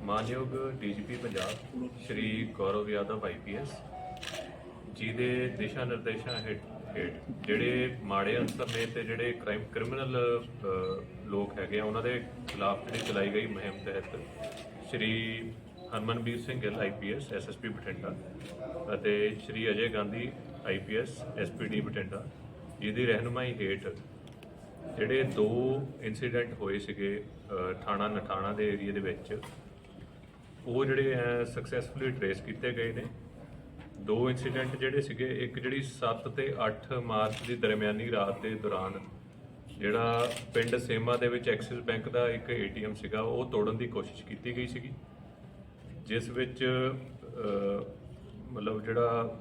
ਮਾਨਯੋਗ DGP Punjab Shri Gaurav Yadav IPS ਦੇ ਦਿਸ਼ਾ ਨਿਰਦੇਸ਼ਾਂ ਹੇਠ ਹੇਠ ਜਿਹੜੇ ਮਾੜੇ ਅੰਸਰ ਨੇ ਤੇ ਜਿਹੜੇ ਕ੍ਰਾਈਮ ਕ੍ਰਿਮੀਨਲ ਲੋਕ ਹੈਗੇ ਆ, ਉਹਨਾਂ ਦੇ ਖਿਲਾਫ ਜਿਹੜੀ ਚਲਾਈ ਗਈ ਮੁਹਿੰਮ ਤਹਿਤ ਸ਼੍ਰੀ ਹਰਮਨਬੀਰ ਸਿੰਘ ਗਿੱਲ ਆਈਪੀਐਸ ਐਸਐਸਪੀ ਬਠਿੰਡਾ ਅਤੇ ਸ਼੍ਰੀ ਅਜੇ ਗਾਂਧੀ ਆਈਪੀਐਸ ਐਸਪੀਡੀ ਬਠਿੰਡਾ। ਜਿਹਦੀ ਰਹਿਨੁਮਾਈ ਹੇਠ ਜਿਹੜੇ ਦੋ ਇਨਸੀਡੈਂਟ ਹੋਏ ਸੀਗੇ ਥਾਣਾ ਨਠਾਣਾ ਦੇ ਏਰੀਆ ਦੇ ਵਿੱਚ, ਉਹ ਜਿਹੜੇ ਸਕਸੈਸਫੁਲੀ ਟ੍ਰੇਸ ਕੀਤੇ ਗਏ ਨੇ। ਦੋ ਇਨਸੀਡੈਂਟ ਜਿਹੜੇ ਸੀਗੇ, ਇੱਕ ਜਿਹੜੀ 7 ਤੇ 8 ਮਾਰਚ ਦੀ ਦਰਮਿਆਨੀ ਰਾਤ ਦੇ ਦੌਰਾਨ ਜਿਹੜਾ ਪਿੰਡ ਸੇਮਾ ਦੇ ਵਿੱਚ ਐਕਸਿਸ ਬੈਂਕ ਦਾ ਇੱਕ ਏਟੀਐਮ ਸੀਗਾ, ਉਹ ਤੋੜਨ ਦੀ ਕੋਸ਼ਿਸ਼ ਕੀਤੀ ਗਈ ਸੀਗੀ। ਜਿਸ ਵਿੱਚ ਮਤਲਬ ਜਿਹੜਾ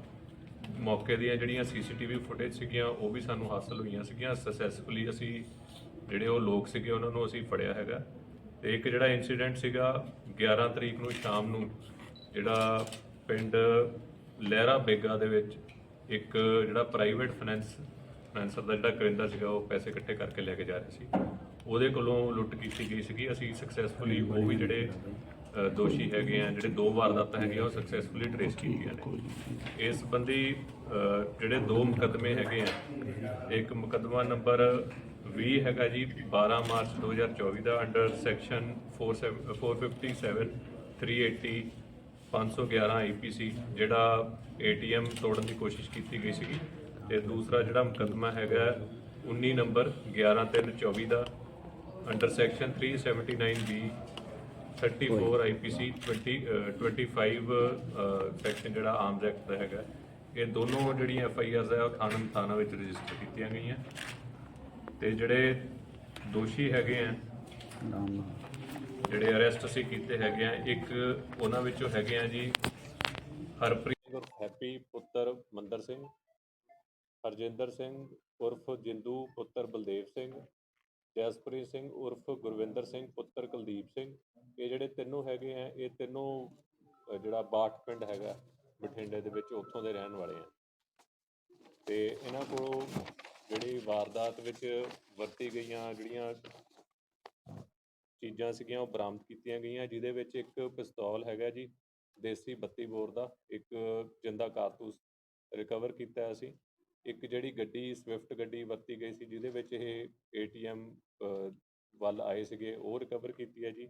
ਮੌਕੇ ਦੀਆਂ ਜਿਹੜੀਆਂ ਸੀਸੀਟੀਵੀ ਫੁਟੇਜ ਸੀਗੀਆਂ, ਉਹ ਵੀ ਸਾਨੂੰ ਹਾਸਲ ਹੋਈਆਂ ਸੀਗੀਆਂ। ਸਕਸੈਸਫੁਲੀ ਅਸੀਂ ਜਿਹੜੇ ਉਹ ਲੋਕ ਸੀਗੇ, ਉਹਨਾਂ ਨੂੰ ਅਸੀਂ ਫੜਿਆ ਹੈਗਾ। ਤੇ ਇੱਕ ਜਿਹੜਾ ਇਨਸੀਡੈਂਟ ਸੀਗਾ 11 ਤਰੀਕ ਨੂੰ ਸ਼ਾਮ ਨੂੰ, ਜਿਹੜਾ ਪਿੰਡ ਲਹਿਰਾ ਬੇਗਾ ਦੇ ਵਿੱਚ ਇੱਕ ਜਿਹੜਾ ਪ੍ਰਾਈਵੇਟ ਫਾਈਨੈਂਸ ਫਾਈਨੈਂਸਰ ਦਾ ਜਿਹੜਾ ਕਰਿੰਦਾ ਸੀਗਾ, ਉਹ ਪੈਸੇ ਇਕੱਠੇ ਕਰਕੇ ਲੈ ਕੇ ਜਾ ਰਿਹਾ ਸੀ। ਉਹਦੇ ਕੋਲੋਂ ਲੁੱਟ ਕੀਤੀ ਗਈ ਸੀਗੀ। ਅਸੀਂ ਸਕਸੈਸਫੁਲੀ ਉਹ ਵੀ ਜਿਹੜੇ ਦੋਸ਼ੀ ਹੈਗੇ ਆ, ਜਿਹੜੇ ਦੋ ਵਾਰਦਾਤਾਂ ਹੈਗੀਆਂ, ਉਹ ਸਕਸੈਸਫੁਲੀ ਟ੍ਰੇਸ ਕੀਤੀਆਂ ਨੇ। ਇਸ ਸੰਬੰਧੀ ਜਿਹੜੇ ਦੋ ਮੁਕੱਦਮੇ ਹੈਗੇ ਆ, ਇੱਕ ਮੁਕੱਦਮਾ ਨੰਬਰ 20 ਹੈਗਾ ਜੀ 12 ਮਾਰਚ 2024 ਦਾ ਅੰਡਰ ਸੈਕਸ਼ਨ 457 380 511 ਆਈਪੀਸੀ ਜਿਹੜਾ ਏਟੀਐਮ ਤੋੜਨ ਦੀ ਕੋਸ਼ਿਸ਼ ਕੀਤੀ ਗਈ ਸੀਗੀ। ਤੇ ਦੂਸਰਾ ਜਿਹੜਾ ਮੁਕੱਦਮਾ ਹੈਗਾ 19 ਨੰਬਰ 11324 ਦਾ ਅੰਡਰ ਸੈਕਸ਼ਨ 379 ਬੀ 34 ਆਈਪੀਸੀ 20 ਅ, 25 ਸੈਕਸ਼ਨ ਜਿਹੜਾ ਆਰਮਸ ਐਕਟ ਦਾ ਹੈਗਾ ਇਹ ਦੋਨੋਂ ਜਿਹੜੀਆਂ ਐਫ ਆਈ ਆਰਸ ਹੈ ਉਹ ਥਾਣਾ ਥਾਣਾ ਵਿੱਚ ਰਜਿਸਟਰ ਕੀਤੀਆਂ ਗਈਆਂ। ਤੇ ਜਿਹੜੇ ਦੋਸ਼ੀ ਹੈਗੇ ਆ ਜਿਹੜੇ ਅਰੈਸਟ ਅਸੀਂ ਕੀਤੇ ਹੈਗੇ ਆ ਇੱਕ ਉਹਨਾਂ ਵਿੱਚੋਂ ਹੈਗੇ ਆ ਜੀ ਹਰਪ੍ਰੀਤ ਉਰਫ ਹੈਪੀ ਪੁੱਤਰ ਮੰਦਰ ਸਿੰਘ ਹਰਜਿੰਦਰ ਸਿੰਘ ਉਰਫ ਜਿੰਦੂ ਪੁੱਤਰ ਬਲਦੇਵ ਸਿੰਘ ਜਸਪ੍ਰੀਤ ਸਿੰਘ ਉਰਫ ਗੁਰਵਿੰਦਰ ਸਿੰਘ ਪੁੱਤਰ ਕੁਲਦੀਪ ਸਿੰਘ ਇਹ ਜਿਹੜੇ ਤਿੰਨੋਂ ਹੈਗੇ ਆ, ਇਹ ਤਿੰਨੋਂ ਜਿਹੜਾ ਬਾਠ ਪਿੰਡ ਹੈਗਾ, ਬਠਿੰਡੇ ਦੇ ਵਿੱਚ ਉੱਥੋਂ ਦੇ ਰਹਿਣ ਵਾਲੇ ਆ। ਤੇ ਇਹਨਾਂ ਕੋਲੋਂ ਜਿਹੜੀ ਵਾਰਦਾਤ ਵਿੱਚ ਵਰਤੀ ਗਈਆਂ ਜਿਹੜੀਆਂ ਚੀਜ਼ਾਂ ਸੀਗੀਆਂ, ਉਹ ਬਰਾਮਦ ਕੀਤੀਆਂ ਗਈਆਂ, ਜਿਹਦੇ ਵਿੱਚ ਇੱਕ ਪਿਸਤੌਲ ਹੈਗਾ ਜੀ, ਦੇਸੀ 32 ਬੋਰ ਦਾ, ਇੱਕ ਜਿੰਦਾ ਕਾਰਤੂਸ ਰਿਕਵਰ ਕੀਤਾ ਅਸੀਂ ਇੱਕ ਜਿਹੜੀ ਗੱਡੀ, ਸਵਿਫਟ ਗੱਡੀ ਵਰਤੀ ਗਈ ਸੀ, ਜਿਹਦੇ ਵਿੱਚ ਇਹ ਏਟੀਐਮ ਵੱਲ ਆਏ ਸੀਗੇ, ਉਹ ਰਿਕਵਰ ਕੀਤੀ ਹੈ ਜੀ।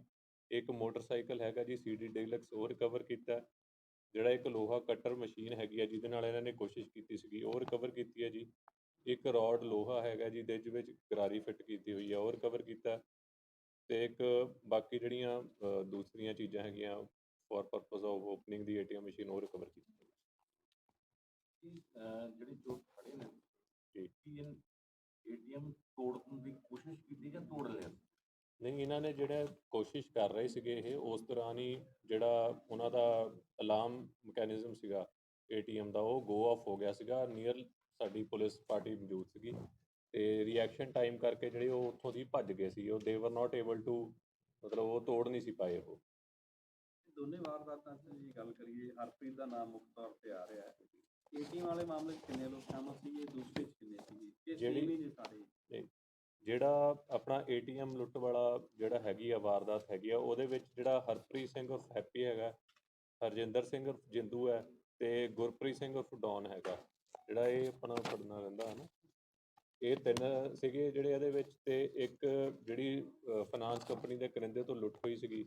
ਇੱਕ ਮੋਟਰਸਾਈਕਲ ਹੈਗਾ ਜੀ ਸੀਡੀ ਡਿਲਕਸ ਉਹ ਰਿਕਵਰ ਕੀਤਾ। ਜਿਹੜਾ ਇੱਕ ਲੋਹਾ ਕਟਰ ਮਸ਼ੀਨ ਹੈਗੀ ਹੈ ਜਿਹਦੇ ਨਾਲ ਇਹਨਾਂ ਨੇ ਕੋਸ਼ਿਸ਼ ਕੀਤੀ ਸੀਗੀ ਉਹ ਰਿਕਵਰ ਕੀਤੀ ਹੈ ਜੀ ਇੱਕ ਰੋਡ ਲੋਹਾ ਹੈਗਾ ਜੀ ਦੇ ਵਿੱਚ ਗਰਾਰੀ ਫਿੱਟ ਕੀਤੀ ਹੋਈ ਹੈ ਉਹ ਰਿਕਵਰ ਕੀਤਾ। ਤੇ ਇੱਕ ਬਾਕੀ ਜਿਹੜੀਆਂ ਦੂਸਰੀਆਂ ਚੀਜ਼ਾਂ ਹੈਗੀਆਂ ਫॉर ਪਰਪਸ ਆਫ ਓਪਨਿੰਗ ਦੀ ਏਟੀਐਮ ਮਸ਼ੀਨ ਉਹ ਰਿਕਵਰ ਕੀਤੀ ਜਿਹੜੇ ਚੋਰ ਖੜੇ ਨੇ ਜੀ। ਕੀ ਏਟੀਐਮ ਤੋੜਨ ਦੀ ਕੋਸ਼ਿਸ਼ ਨਹੀਂ ਇਹਨਾਂ ਨੇ ਜਿਹੜਾ ਕੋਸ਼ਿਸ਼ ਕਰ ਰਹੇ ਸੀਗੇ ਇਹ ਉਸ ਦੌਰਾਨ ਹੀ ਜਿਹੜਾ ਉਹਨਾਂ ਦਾ ਅਲਾਰਮ ਮੈਕੈਨਿਜ਼ਮ ਸੀਗਾ ਏਟੀਐਮ ਦਾ ਉਹ ਗੋ ਆਫ ਹੋ ਗਿਆ ਸੀਗਾ ਨੀਅਰ ਸਾਡੀ ਪੁਲਿਸ ਪਾਰਟੀ ਮੌਜੂਦ ਸੀਗੀ ਤੇ ਰਿਐਕਸ਼ਨ ਟਾਈਮ ਕਰਕੇ ਜਿਹੜੇ ਉਹ ਉੱਥੋਂ ਦੀ ਭੱਜ ਗਏ ਸੀ ਉਹ ਦੇ ਵਰ ਨਾਟ ਏਬਲ ਟੂ ਮਤਲਬ ਉਹ ਤੋੜ ਨਹੀਂ ਸੀ ਪਾਏ ਉਹ। ਦੋਨੇ ਵਾਰਦਾਤਾਂ ਜੀ ਗੱਲ ਕਰੀਏ ਹਰਪ੍ਰੀਤ ਦਾ ਨਾਮ ਮੁੱਖ ਤੌਰ ਤੇ ਆ ਰਿਹਾ ਹੈ। ਏਟੀਐਮ ਵਾਲੇ ਮਾਮਲੇ ਕਿੰਨੇ ਲੋਕ ਸ਼ਾਮਲ ਸੀਗੇ ਦੂਸਰੇ 'ਚ ਕਿੰਨੇ ਸੀਗੇ? ਇਹ ਜਿਹੜੀ- ਸਾਰੇ? ਜਿਹੜਾ ਆਪਣਾ ਏਟੀਐਮ ਲੁੱਟ ਵਾਲਾ ਜਿਹੜਾ ਹੈਗੀ ਆ, ਵਾਰਦਾਤ ਹੈਗੀ ਆ, ਉਹਦੇ ਵਿੱਚ ਜਿਹੜਾ ਹਰਪ੍ਰੀਤ ਸਿੰਘ ਉਰਫ ਹੈਪੀ ਹੈਗਾ, ਹਰਜਿੰਦਰ ਸਿੰਘ ਉਰਫ ਜਿੰਦੂ ਹੈ ਤੇ ਗੁਰਪ੍ਰੀਤ ਸਿੰਘ ਉਰਫ ਡੌਨ ਹੈਗਾ। ਜਿਹੜਾ ਇਹ ਆਪਣਾ ਪੜਨਾ ਰਹਿੰਦਾ ਹੈ ਨਾ। ਇਹ ਤਿੰਨ ਸੀਗੇ ਜਿਹੜੇ ਇਹਦੇ ਵਿੱਚ ਤੇ ਇੱਕ ਜਿਹੜੀ ਫਾਈਨਾਂਸ ਕੰਪਨੀ ਦੇ ਕਰਿੰਦੇ ਤੋਂ ਲੁੱਟ ਹੋਈ ਸੀਗੀ।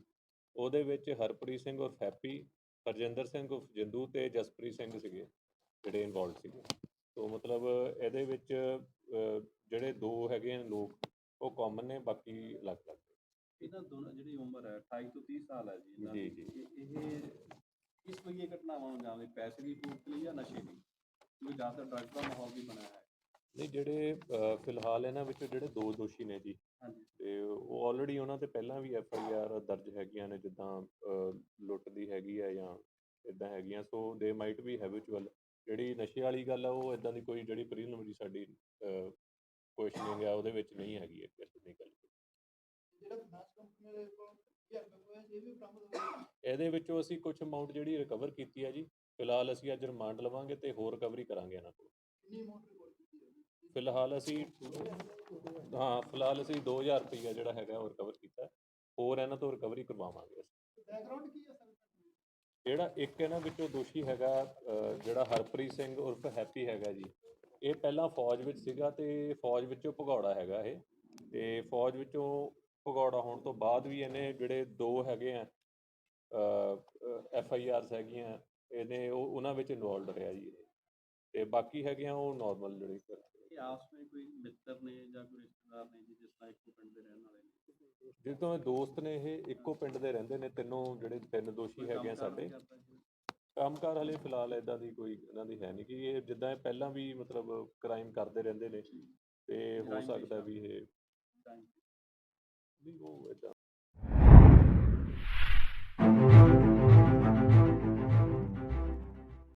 ਉਹਦੇ ਵਿੱਚ ਹਰਪ੍ਰੀਤ ਸਿੰਘ ਉਰਫ ਹੈਪੀ, ਹਰਜਿੰਦਰ ਸਿੰਘ ਉਰਫ ਜਿੰਦੂ ਤੇ ਜਸਪ੍ਰੀਤ ਸਿੰਘ ਸੀਗੇ, ਜਿਹੜੇ ਇਨਵੋਲਡ ਸੀਗੇ। ਸੋ ਮਤਲਬ ਇਹਦੇ ਵਿੱਚ ਜਿਹੜੇ ਦੋ ਹੈਗੇ ਨੇ ਲੋਕ ਉਹ ਕਾਮਨ ਨੇ ਬਾਕੀ ਅਲੱਗ-ਅਲੱਗ ਇਹਨਾਂ ਦੋਨਾਂ ਜਿਹੜੀ ਉਮਰ ਹੈ 28 ਤੋਂ 30 ਸਾਲ ਹੈ ਜੀ ਇਹਨਾਂ ਜੀ, ਦੀ। ਜੀ। ਇਹ ਇਸ ਇਹ ਘਟਨਾਵਾਂ ਨੂੰ ਜਾਣਦੇ ਪੈਸੇ ਦੀ ਪੂਰਤ ਲਈ ਜਾਂ ਨਸ਼ੇ ਦੀ? ਕਿਉਂਕਿ ਜ਼ਿਆਦਾ ਡਰੱਗ ਦਾ ਮਾਹੌਲ ਵੀ ਬਣਿਆ ਹੈ। ਨਹੀਂ ਜਿਹੜੇ ਅਹ, ਫਿਲਹਾਲ ਇਹਨਾਂ ਵਿੱਚੋਂ ਜਿਹੜੇ ਦੋ ਦੋਸ਼ੀ ਨੇ ਜੀ ਹਾਂਜੀ। ਤੇ ਉਹ ਆਲਰੇਡੀ ਉਹਨਾਂ ਤੇ ਪਹਿਲਾਂ ਵੀ ਐਫ ਆਈ ਆਰ ਦਰਜ ਹੈਗੀਆਂ ਨੇ ਜਿੱਦਾਂ ਅਹ, ਲੁੱਟ ਦੀ ਹੈਗੀ ਆ ਜਾਂ ਇਦਾਂ ਹੈਗੀਆਂ ਸੋ ਦੇ ਮਾਈਟ ਵੀ ਹੈਬਿਚੁਅਲ ਜਿਹੜੀ ਨਸ਼ੇ ਵਾਲੀ ਗੱਲ ਆ ਉਹ ਇਦਾਂ ਦੀ ਕੋਈ ਜਿਹੜੀ ਪ੍ਰੀਲਿਮਿਨਰੀ ਸਾਡੀ ਕੁਐਸਚਨਿੰਗ ਆ ਉਹਦੇ ਵਿੱਚ ਨਹੀਂ ਹੈਗੀ ਇੱਕ ਇਸ ਦੀ ਗੱਲ। ਇਹਦੇ ਵਿੱਚੋਂ ਅਸੀਂ ਕੁਝ ਅਮਾਉਂਟ ਜਿਹੜੀ ਰਿਕਵਰ ਕੀਤੀ ਹੈ ਜੀ ਫਿਲਹਾਲ ਅਸੀਂ ਅੱਜ ਰਿਮਾਂਡ ਲਵਾਂਗੇ ਤੇ ਹੋਰ ਰਿਕਵਰੀ ਕਰਾਂਗੇ ਇਹਨਾਂ ਕੋਲ। ਫਿਲਹਾਲ ਅਸੀਂ ਹਾਂ ਫਿਲਹਾਲ ਅਸੀਂ 2000 ਰੁਪਈਆ ਜਿਹੜਾ ਹੈਗਾ ਉਹ ਰਿਕਵਰ ਕੀਤਾ। ਹੋਰ ਇਹਨਾਂ ਤੋਂ ਰਿਕਵਰੀ ਕਰਵਾਵਾਂਗੇ ਅਸੀਂ। ਜਿਹੜਾ ਇੱਕ ਇਹਨਾਂ ਵਿੱਚੋਂ ਦੋਸ਼ੀ ਹੈਗਾ ਜਿਹੜਾ ਹਰਪ੍ਰੀਤ ਸਿੰਘ ਉਰਫ ਹੈਪੀ ਹੈਗਾ ਜੀ, ਇਹ ਪਹਿਲਾਂ ਫੌਜ ਵਿੱਚ ਸੀਗਾ ਤੇ ਫੌਜ ਵਿੱਚੋਂ ਭਗੌੜਾ ਹੈਗਾ ਇਹ, ਤੇ ਫੌਜ ਵਿੱਚੋਂ ਭਗੌੜਾ ਹੋਣ ਤੋਂ ਬਾਅਦ ਵੀ ਇਹਨੇ ਜਿਹੜੇ ਦੋ ਹੈਗੇ ਆ ਐਫ ਆਈ ਆਰਸ ਹੈਗੀਆਂ, ਇਹਨੇ ਉਹ ਉਹਨਾਂ ਵਿੱਚ ਇਨਵੋਲਡ ਰਿਹਾ ਜੀ ਇਹ, ਤੇ ਬਾਕੀ ਹੈਗੀਆਂ ਉਹ ਨਾਰਮਲ ਜਿਹੜੇ ਇਹ ਵਿੱਚ ਕੋਈ ਮਿੱਤਰ ਨੇ ਜਾਂ ਕੋਈ ਰਿਸ਼ਤੇਦਾਰ ਨੇ ਜੀ, ਜਿਸ ਤਰ੍ਹਾਂ ਇੱਕੋ ਪਿੰਡ ਦੇ ਰਹਿਣ ਵਾਲੇ ਜਿੱਦੋਂ ਇਹ ਦੋਸਤ ਨੇ ਇਹ ਇੱਕੋ ਪਿੰਡ ਦੇ ਰਹਿੰਦੇ ਨੇ ਤਿੰਨੋਂ ਜਿਹੜੇ ਤਿੰਨ ਦੋਸ਼ੀ ਹੈਗੇ ਆ ਕੰਮ ਕਾਰ ਸਾਡੇ। ਨਹੀਂ ਜੀ? ਕੰਮਕਾਰ ਹਲੇ ਫਿਲਹਾਲ ਇਦਾਂ ਦੀ ਕੋਈ ਇਹਨਾਂ ਦੀ ਹੈ ਨਹੀਂ ਕਿ ਇਹ ਜਿੱਦਾਂ ਇਹ ਪਹਿਲਾਂ ਵੀ ਮਤਲਬ ਕ੍ਰਾਈਮ ਕਰਦੇ ਰਹਿੰਦੇ ਨੇ ਤੇ ਹੋ ਸਕਦਾ ਵੀ ਇਹ ਵੀ ਉਹ ਏਦਾਂ